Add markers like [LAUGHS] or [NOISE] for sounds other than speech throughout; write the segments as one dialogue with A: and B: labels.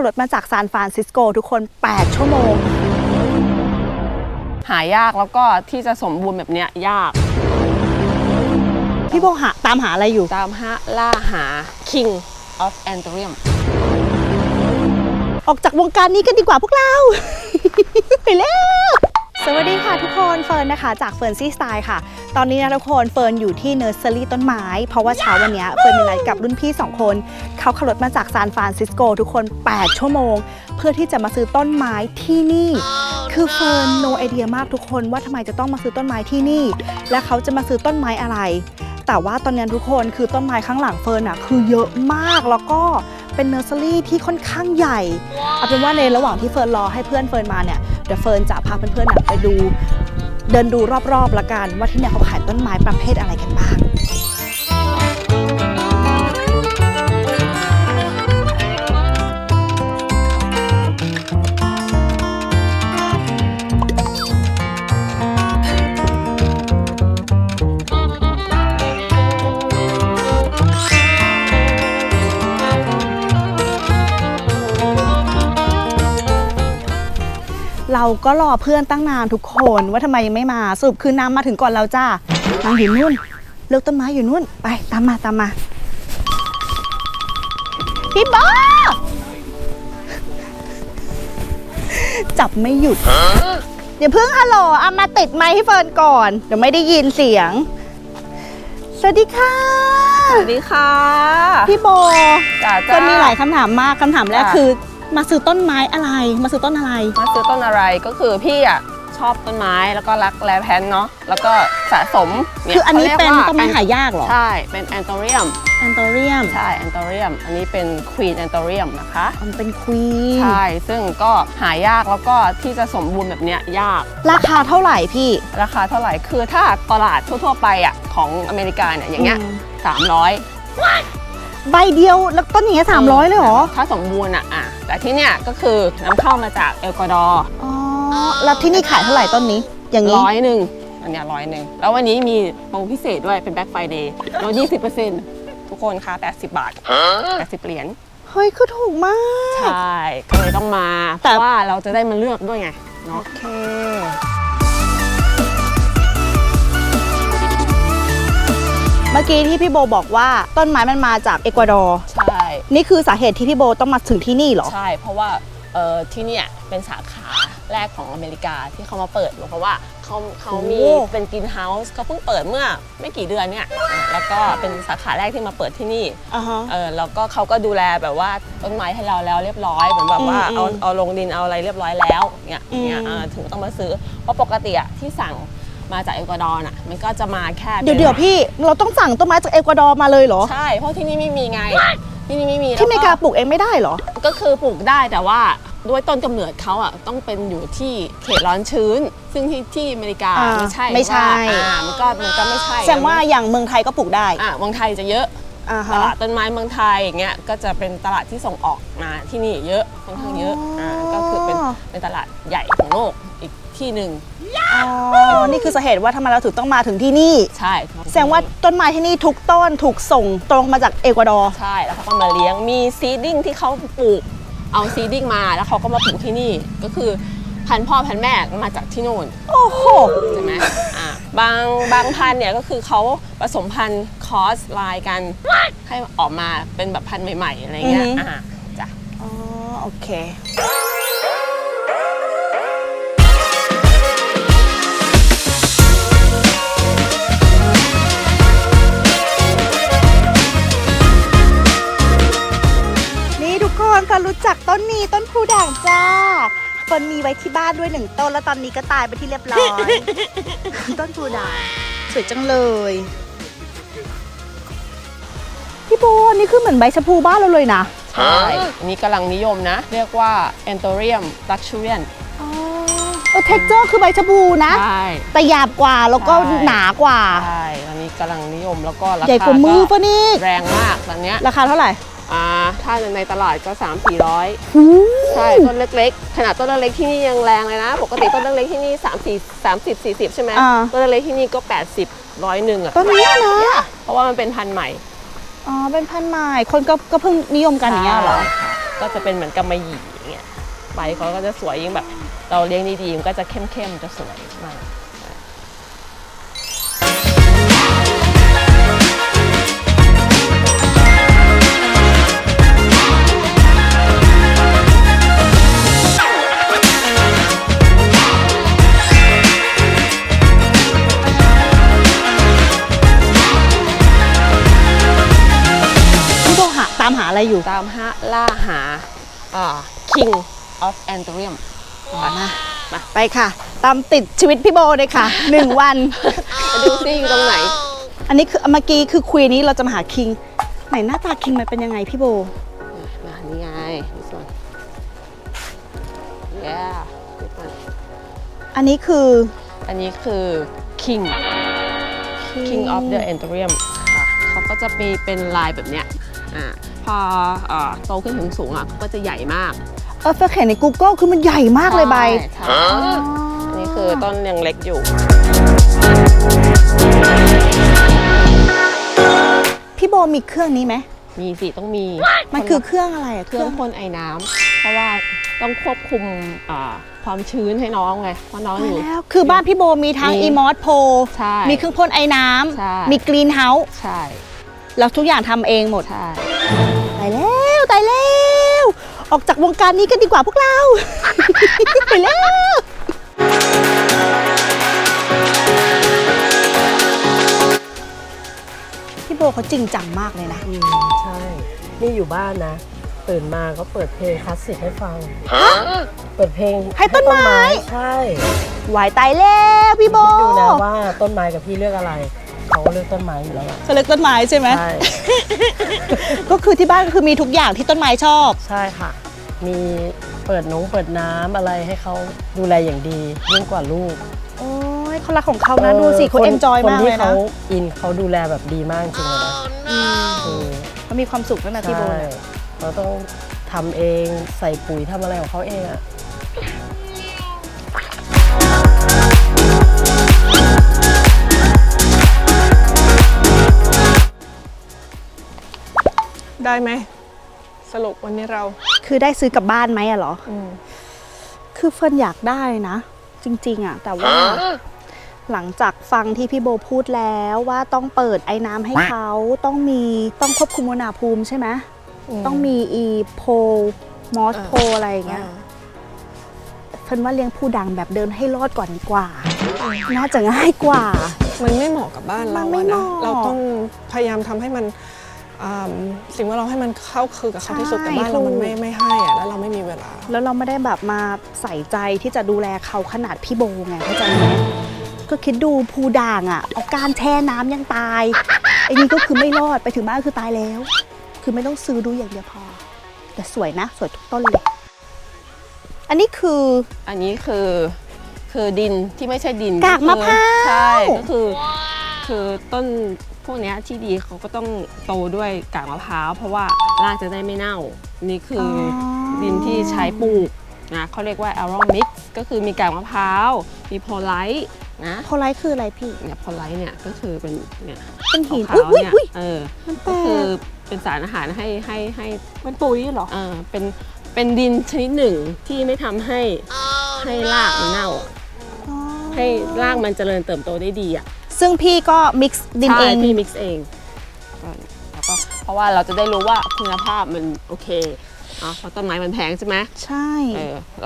A: ขับรถมาจากซานฟรานซิสโกทุกคน 8 ชั่วโมง
B: หายากแล้วก็ที่จะสมบูรณ์แบบเนี้ยยาก
A: พี่โบหาตามหาอะไรอยู่
B: ตามหาล่าหา King of Anthurium
A: ออกจากวงการนี้กันดีกว่าพวกเรา ไปแล้ว สวัสดีค่ะทุกคนเฟิร์นนะคะจากเฟิร์นซี่สไตล์ค่ะ ตอนนี้นะทุกคนเฟิร์นอยู่ที่เนอร์เซอรี่ต้นไม้ เพราะว่าเช้าวันนี้เฟิร์นมีนัดกับรุ่นพี่ 2 คน เขาขับรถมาจากซานฟรานซิสโกทุกคน 8 ชั่วโมง เพื่อที่จะมาซื้อต้นไม้ที่นี่ คือเฟิร์นโนไอเดียมากทุกคนว่าทำไมจะต้องมาซื้อต้นไม้ที่นี่ และเขาจะมาซื้อต้นไม้อะไร แต่ว่าตอนนี้ทุกคนคือต้นไม้ข้างหลังเฟิร์นอะคือเยอะมากแล้วก็เป็นเนอร์เซอรี่ที่ค่อนข้างใหญ่เอาเป็นว่าในระหว่างที่เฟิร์นรอให้เพื่อนเฟิร์นมาเนี่ย เดี๋ยวเฟิร์นจะพาเพื่อนๆนะไปดู เดินดูรอบๆละกันว่าที่เนี่ยเขาขายต้นไม้ประเภทอะไรกันบ้าง เราก็รอเพื่อนตั้งนานทุกคนว่าทำไมยังไม่มาสรุปคือน้ำมาถึงก่อนเราจ้านางอยู่นู่นเลือกต้นไม้อยู่นู่นไปตามมาตามมาพี่บอจับไม่หยุดเดี๋ยวเพิ่งฮัลโหลเอามาติดไมค์ให้เฟิร์นก่อน เดี๋ยวไม่ได้ยินเสียง สวัสดีค่ะ
B: สวัสดีค่ะ
A: พี่โบ
B: จ้า
A: เฟิร์นมีหลายคำถามมากคำถามแรก
B: จ้ะ
A: คือ มาซื้อต้นไม้อะไร มาซื้อต้นอะไร
B: มาซื้อต้นอะไรก็คือพี่อะชอบต้นไม้แล้วก็รักแลแพนเนาะแล้วก็สะสมย
A: คืออันนี้
B: ขารียก
A: เป็น
B: ว่า
A: ต้นไม้หายากเหรอ
B: ใช่ เป็นแอนโทเรียม
A: แอนโตเรียม
B: ใช่แอนโทเรียม อันนี้เป็นควีนแอนโทเรียมนะคะ
A: มันเป็นควีน
B: ใช่ ซึ่งก็หายากแล้วก็ที่จะสมบูรณ์แบบเนี้ยยาก
A: ราคาเท่าไหร่พี่
B: ราคาเท่าไหร่คือถ้าตลาดทั่วๆไปอะของอเมริกาเนี่ยอย่างเงี้ย
A: อืม
B: สามร้อย
A: ใบเดียวแล้วต้นอย่างเงี้ยสามร้อยเลยเหรอ
B: ถ้าสมบูรณ์อะอะแต่ที่เนี่ยก็คือนำเข้ามาจากเอลกวาดอร์
A: อ๋อ แล้วที่นี่ขายเท่าไหร่ต้นนี้ อย่างนี้
B: ร้อยหนึ่งอันเนี้ยร้อยหนึ่งแล้ววันนี้มีโปรพิเศษด้วยเป็นแบ็ k ไฟเดย์ลดยี่สิบเปอร์เซ็นต์ทุกคนคะแปดสิบบาทแปดสิบเหรียญ
A: เฮ้ยคือถูกมาก
B: ใช่ ก็เลยต้องมาเพ
A: แต่
B: ราะว่าเราจะได้มาเลือกด้วยไง
A: โอ
B: เนาะ
A: เค มื่อกี้ที่พี่โบบอกว่าต้นไม้มันมาจากเอกวาดอร์
B: ใช่
A: นี่คือสาเหตุที่พี่โบต้องมาถึงที่นี่เหรอ
B: ใช่ เพราะว่าเอ่อที่เนี่ยเป็นสาขาแรกของอเมริกาที่เขามาเปิดเพราะว่าเขาเขามี
A: โอ้
B: เป็นกรีนเฮาส์เขาเพิ่งเปิดเมื่อไม่กี่เดือนเนี่ยอะแล้วก็เป็นสาขาแรกที่มาเปิดที่นี่
A: อ่าฮะ
B: เออแล้วก็เขาก็ดูแลแบบว่าต้นไม้ให้เราแล้วเรียบร้อยเหมือนแบบว่า
A: อืม
B: เอาเอาลงดินเอาอะไรเรียบร้อยแล้วเนี่ย
A: อืม
B: เนี่ยเออถึงต้องมาซื้อเพราะปกติอะที่สั่ง มาจากเอกวาดอร์น่ะมันก็จะมาแค่
A: เดี๋ยวเดี๋ยวพี่เราต้องสั่งต้นไม้จากเอกวาดอร์มาเลยเหรอ
B: ใช่เพราะที่นี่ไม่มีไง ที่นี่ไม่มี
A: ที่อเมริกา
B: แล้ว
A: ปลูกเองไม่ได้เหรอ
B: ก็คือปลูกได้แต่ว่าด้วยต้นกำเนิดเขาอะต้องเป็นอยู่ที่เขตร้อนชื้น ซึ่งที่ที่อเมริกา
A: อ่า
B: ไม่ใช่
A: ไม่ใช่
B: ว่าอ่ามันก็มันก็ไม่ใช่
A: แสดงว่าอย่างเมืองไทยก็ปลูกได้
B: อ่าเมืองไทยจะเยอะ
A: อ่า
B: ต
A: ฮะ
B: ลาดต้นไม้เมืองไทยอย่างเงี้ยก็จะเป็นตลาดที่ส่งออกมาที่นี่เยอะค่อนข้างเยอะ
A: อ๋ออ่า
B: ก็คือเป็นเป็นตลาดใหญ่ของโลกอีกที่หนึ่ง
A: อ๋อ นี่คือสาเหตุว่าทำไมเราถึงต้องมาถึงที่นี่
B: ใช่
A: แสดงว่าต้นไม้ที่นี่ทุกต้นถูกส่งตรงมาจากเอกวาดอร์
B: ใช่แล้วเขาก็มาเลี้ยงมีซีดิ้งที่เขาปลูกเอาซีดิ้งมาแล้วเขาก็มาปลูกที่นี่ก็คือพันธุ์พ่อพันธุ์แม่มาจากที่โน่น
A: โอ้โห
B: ใช่ไหมอ่าบางบางพันธุ์เนี่ยก็คือเขาผสมพันธุ์คอสไลน์กันให้ออกมาเป็นแบบพันธุ์ใหม่ๆอะไรเงี้ย
A: อือฮึ
B: อ่าจ้ะ
A: อ๋อ โอเค นมีไว้ที่บ้านด้วยหนึ่งต้น แล้วตอนนี้ก็ตายไปที่เรียบร้อย ต้นพลูด่างสวยจังเลยพี่โบอันนี่คือเหมือนใบชะพูบ้านเราเลยนะ
B: ใช่อันนี้กำลังนิยมนะ เรียกว่า Anthurium luxurian
A: อ๋อเออเท็กเจอร์คือใบชะพูนะ
B: ใช่
A: แต่หยาบกว่าแล้วก็
B: ใช่
A: หนากว่า
B: ใช่ อันนี้กำลังนิยมแล้วก็รา
A: ใหญ่ก
B: คา
A: ว่ามือ
B: ก็
A: ปะนี่
B: แรงมากตอนเนี้ย
A: ราคาเท่าไหร่
B: อ่าถ้าในตลาดก็3 4 0 0
A: หู
B: ใช่ต้นเล็กๆ ขนาดต้นเล็กๆที่นี่ยังแรงเลยนะ ปกติต้นเล็กๆที่นี่3 4 30 40ใช่ไหม
A: อ่า
B: ต้นเล็กๆที่นี่ก็80ร้อยหนึ่งอะ
A: ต้นนี้นะ
B: เพราะว่ามันเป็นพันธุ์ใหม่
A: อ๋อเป็นพันธุ์ใหม่คนก็ก็เพิ่งนิยมกันอย่างเงี้ยเหรอ
B: ใช่ก็จะเป็นเหมือนกำมะหยี่อย่างเงี้ยใบเขาก็จะสวยยิ่งแบบ เราเลี้ยงดีๆมันก็จะเข้มๆจะสวยมาก
A: ไรอยู่
B: ตามหาล่าหาอ่า king of anthurium
A: มาไปค่ะ ตามติดชีวิตพี่โบเลยค่ะหนึ่งวัน
B: มาดูซิอยู่ตรงไหน
A: อันนี้คือเมื่อกี้คือคุยนี้เราจะมาหาคิง ไหนหน้าตาคิงมันเป็นยังไงพี่โบ
B: มานี่ไง this one yeah this one
A: อันนี้คือ
B: อันนี้คือ king king of the anthurium ค่ะ เขาก็จะมีเป็นลายแบบเนี้ยอ่าพอเอ่อโตขึ้นถึงสูงอะเขาก็จะใหญ่มาก
A: เออเฟร์เห็นใน Google คือมันใหญ่มากเลยใบ
B: ใช่อันนี้คือต้นยังเล็กอยู่
A: พี่โบมีเครื่องนี้ไหม
B: มีสิต้องมี
A: มันคือเครื่องอะไรอะ
B: เครื่องพ่นไอ้น้ำเพราะว่า ต้องควบคุมอ่าความชื้นให้น้องไงเพราะน้องอยู่
A: แล้วคือบ้านพี่โบมีทั้ง
B: มี
A: อีมอสโพ
B: ใช่
A: มีเครื่องพ่นไอ้น้
B: ใช่ำ
A: มีกรีนเฮาส์
B: ใช่
A: แล้วทุกอย่างทำเองหมด
B: ใช่
A: ตายแล้วตายแล้ว ออกจากวงการนี้กันดีกว่าพวกเรา ไปแล้ว พี่โบเขาจริงจังมากเลยนะ
C: อืมใช่ นี่อยู่บ้านนะ ตื่นมาก็เปิดเพลงคลาสสิกให้ฟัง เปิดเพลง
A: ให้ต้นไม้
C: ใช่
A: หวายตายแล้วพี่โบ
C: ดูนะว่าต้นไม้กับพี่เลือกอะไร เขาก็เลือกต้นไม้อยู่แล้วอะ
A: เขาเลือกต้นไม้ใช่ไหม
C: ใช่
A: ก็คือที่บ้านก็คือมีทุกอย่างที่ต้นไม้ชอบ
C: ใช่ค่ะ มีเปิดนงเปิดน้ำอะไรให้เขาดูแลอย่างดียิ่งกว่าลูก
A: โอ้ยเขารักของเขานะดูสิเขาเอนจอย
C: คน
A: มาก
C: ที่
A: เลยนะ
C: เขาอินเขาดูแลแบบดีมากจริงเลยนะเออ
A: เขามีความสุขตั้งแต่พี่โบ
C: ใช่
A: เนี่ย
C: เราต้องทำเองใส่ปุ๋ยทำอะไรของเขาเองอะ
D: ได้ไหมสรุปวันนี้เรา
A: คือได้ซื้อกลับบ้านไหมอะเหรอ
D: อืม
A: คือเฟิร์นอยากได้นะ จริงๆอะแต่ว่า หลังจากฟังที่พี่โบพูดแล้วว่าต้องเปิดไอ้น้ำให้เขาต้องมีต้องควบคุมอุณหภูมิใช่ไหม ต้องมีอีโพมอสโพอะไรอย่างเงี้ยเฟิร์นว่าเลี้ยงผู้ดังแบบเดินให้รอดก่อนดีกว่า น่าจะง่ายกว่า
D: มันไม่เหมาะกับบ้านเรา
A: มันไม่
D: อะ
A: เห
D: นะ
A: มาะ
D: เราต้องพยายามทำให้มันอ่าสิ่งว่าเราให้มันเข้าคือกับเขาที่สุด
A: ใช่
D: แต่บ้านเรา
A: ถูก
D: มันไม่ไม่ให้อะแล้วเราไม่มีเวลา
A: แล้วเราไม่ได้แบบมาใส่ใจที่จะดูแลเขาขนาดพี่โบไงเข้าใจไหมก็คิดดูภูด่างอะ่ะเอาการแช่น้ำยังตายไอ้นี่ก็คือไม่รอดไปถึงบ้านคือตายแล้ว คือไม่ต้องซื้อดูอย่างเดียวพอ แต่สวยนะ สวยทุกต้นเลย อันนี้คือ
B: อันนี้คือคือดินที่ไม่ใช่ดิน
A: กากมะพร้าว
B: ใช่ก็คือ คือต้นพวกเนี้ยที่ดีเขาก็ต้องโตด้วยกากมะพร้าวเพราะว่ารากจะได้ไม่เน่า นี่คืออดินที่ใช้ปลูกนะเขาเรียกว่า a r o mix ก็คือมีกากมะพร้าวมีโพไลท์นะ
A: โพไลท์คืออะไรพี่
B: เนี่ยโพไลท์เนี่ยก็คือเป็นเนี่ย
A: เป็นหิน
B: ขาว
A: อุ้ย
B: ๆ
A: อุ้ย
B: เนี่ย
A: อุ้ย
B: เออ
A: มันแปล
B: ก็คือก เป็นสารอาหารให้ให้ให้
A: มันปุ๋ยหรอ
B: อ่าเป็นเป็นดินชนิดหนึ่งที่ไม่ทำให้ให้รากเน่าให้รากมันเจริญเติบโตได้ดีอะ
A: ซึ่งพี่ก็มิกซ์ดินเอง
B: พี่มิกซ์เองแล้วก็เพราะว่าเราจะได้รู้ว่าคุณภาพมันโอเคเนาเพราะต้นไม้มันแพงใช่ไหม
A: ใช่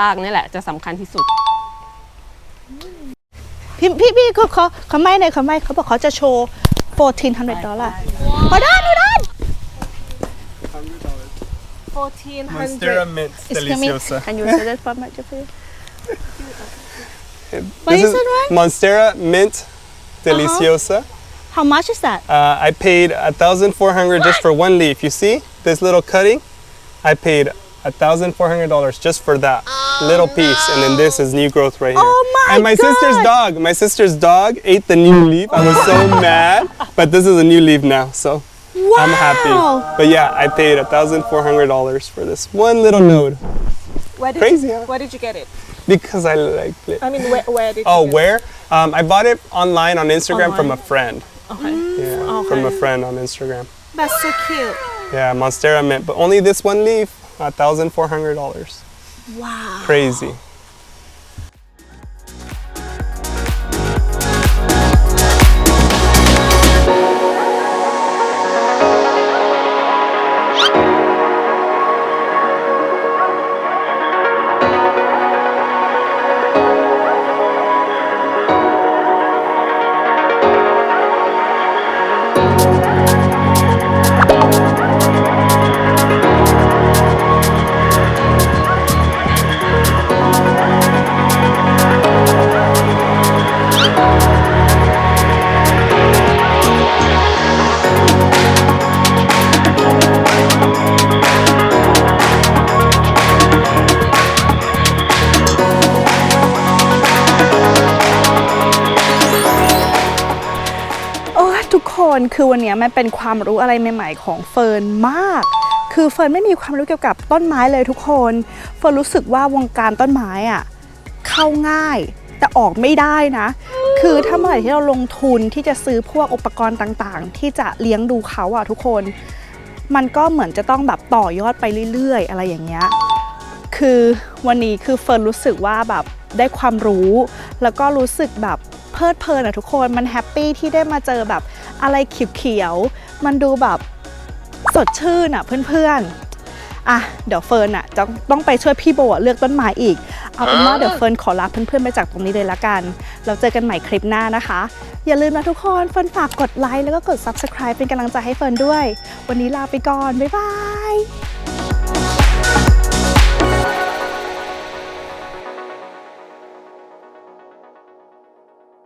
B: รากนี่แหละจะสำคัญที่สุด
A: พี่พี่พี่เขาเขาเขาไม่เลยเขาไม่เขาบอกเขาจะโชว์ 1400 ดอลลาร์พอด้านพอด้า
E: น
A: 1400. Monstera Mint
E: Deliciosa.
A: Can you say that for me. What
E: is,
A: is it.
E: Monstera Mint uh-huh. Deliciosa. Uh -huh.
A: How much is that?
E: Uh, I paid 1400 just for one leaf. You see this little cutting? I paid $1,400 just for that oh, little piece. No. And then this is new growth right here.
A: Oh my
E: And my
A: God.
E: sister's dog, my sister's dog ate the new leaf. I was so [LAUGHS] mad, but this is a new leaf now, so.
A: Wow.
E: I'm happy. But yeah, I paid $1,400 for this one little node
D: Where did
E: Crazy,
D: you,
E: huh?
D: Where did you get it
E: because I like it.
D: I mean where, where did
E: Oh,
D: you get
E: where? Um, I bought it online on Instagram from a friend.
D: Okay
E: Yeah, from a friend on Instagram.
A: That's so cute.
E: Yeah, Monstera mint, but only this one leaf. $1,400.
A: Wow.
E: Crazy.
A: คนคือวันนี้มันเป็นความรู้อะไรใหม่ ๆ ของเฟิร์นมาก คือเฟิร์นไม่มีความรู้เกี่ยวกับต้นไม้เลยทุกคน เฟิร์นรู้สึกว่าวงการต้นไม้อะเข้าง่ายแต่ออกไม่ได้นะ คือถ้าเมื่อไหร่ที่เราลงทุนที่จะซื้อพวกอุปกรณ์ต่างๆ ที่จะเลี้ยงดูเขาอะทุกคน มันก็เหมือนจะต้องแบบต่อยอดไปเรื่อย ๆ อะไรอย่างเงี้ย คือวันนี้คือเฟิร์นรู้สึกว่าแบบได้ความรู้ แล้วก็รู้สึกแบบ เพลิดเพลินอะทุกคนมันแฮปปี้ที่ได้มาเจอแบบอะไรเขียวๆมันดูแบบสดชื่นอะเพื่อนๆอะเดี๋ยวเฟิร์นอะจะต้องไปช่วยพี่โบอะเลือกต้นไม้อีก เอาเป็นว่าเดี๋ยวเฟิร์นขอลาเพื่อนๆไปจากตรงนี้เลยละกัน เราเจอกันใหม่คลิปหน้านะคะ อย่าลืมนะทุกคนเฟิร์นฝากกดไลค์แล้วก็กด subscribe เป็นกำลังใจให้เฟิร์นด้วย วันนี้ลาไปก่อนบ๊ายบาย